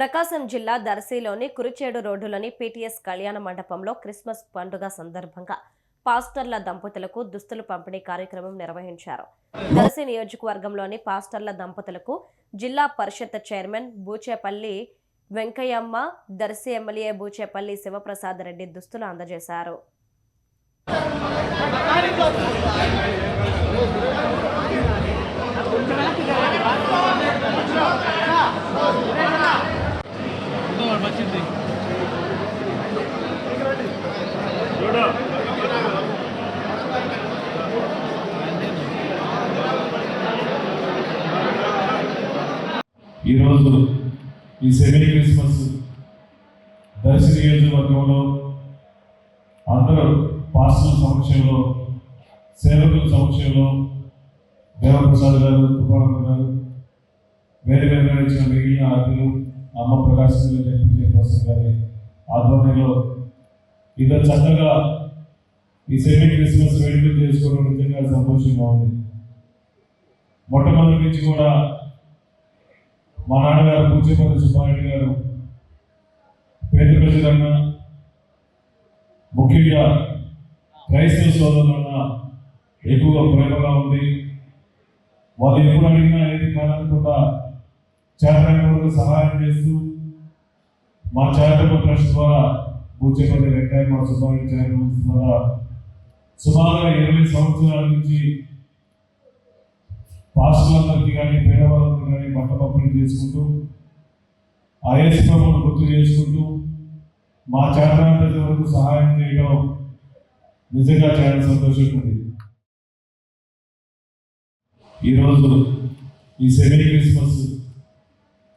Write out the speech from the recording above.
ప్రకాశం జిల్లా దర్శిలోని కురిచేడు రోడ్డులోని పీటీఎస్ కళ్యాణ మండపంలో క్రిస్మస్ పండుగ సందర్భంగా పాస్టర్ల దంపతులకు దుస్తులు పంపిణీ కార్యక్రమం నిర్వహించారు. దర్శి నియోజకవర్గంలోని పాస్టర్ల దంపతులకు జిల్లా పరిషత్ చైర్మన్ బూచేపల్లి వెంకయ్యమ్మ దర్శి ఎమ్మెల్యే బూచేపల్లి శివప్రసాద్ రెడ్డి దుస్తులు అందజేశారు. ఈరోజు ఈ సెమీ క్రిస్మస్ దర్శి నియోజకవర్గంలో అందరూ పాస్టల్ సమక్షంలో సేవకుల సమక్షంలో దేవప్రసాద్ గారు తుఫాను గారు వేరే వేరే ఇచ్చిన మిగిలిన అతిథులు అమ్మ ప్రకాశం చైర్పర్సన్ గారి ఆధ్వర్యంలో ఇంత చక్కగా ఈ సెమీ క్రిస్మస్ వేడుకలు చేసుకోవడం నిజంగా సంతోషంగా ఉంది. మొట్టమొదటి నుంచి కూడా మా నాన్నగారు పూజపల్లి సుబ్బారెడ్డి గారు పేద ప్రజలన్న ముఖ్యంగా క్రైస్తవ సోదరులన్న ఎక్కువగా ప్రేమగా ఉంది వాళ్ళు ఎప్పుడు అడిగినా ఏది కాదనకుండా చేతనైన సహాయం చేస్తూ మా చారిటబుల్ ట్రస్ట్ ద్వారా పూజపల్లి వెంకయ్య మా సుబ్బారెడ్డి చారిటబుల్ ద్వారా సుమారుగా ఇరవై సంవత్సరాల నుంచి పాస్టర్లందరికీ కానీ పేదవాళ్ళకి కానీ బట్ట పంపిణీ చేసుకుంటూ ఆ యేసుప్రభును గుర్తు చేసుకుంటూ మా చేతనంత వరకు సహాయం చేయడం నిజంగా చాలా సంతోషంగా ఉంది ఈరోజు ఈ సెమీ క్రిస్మస్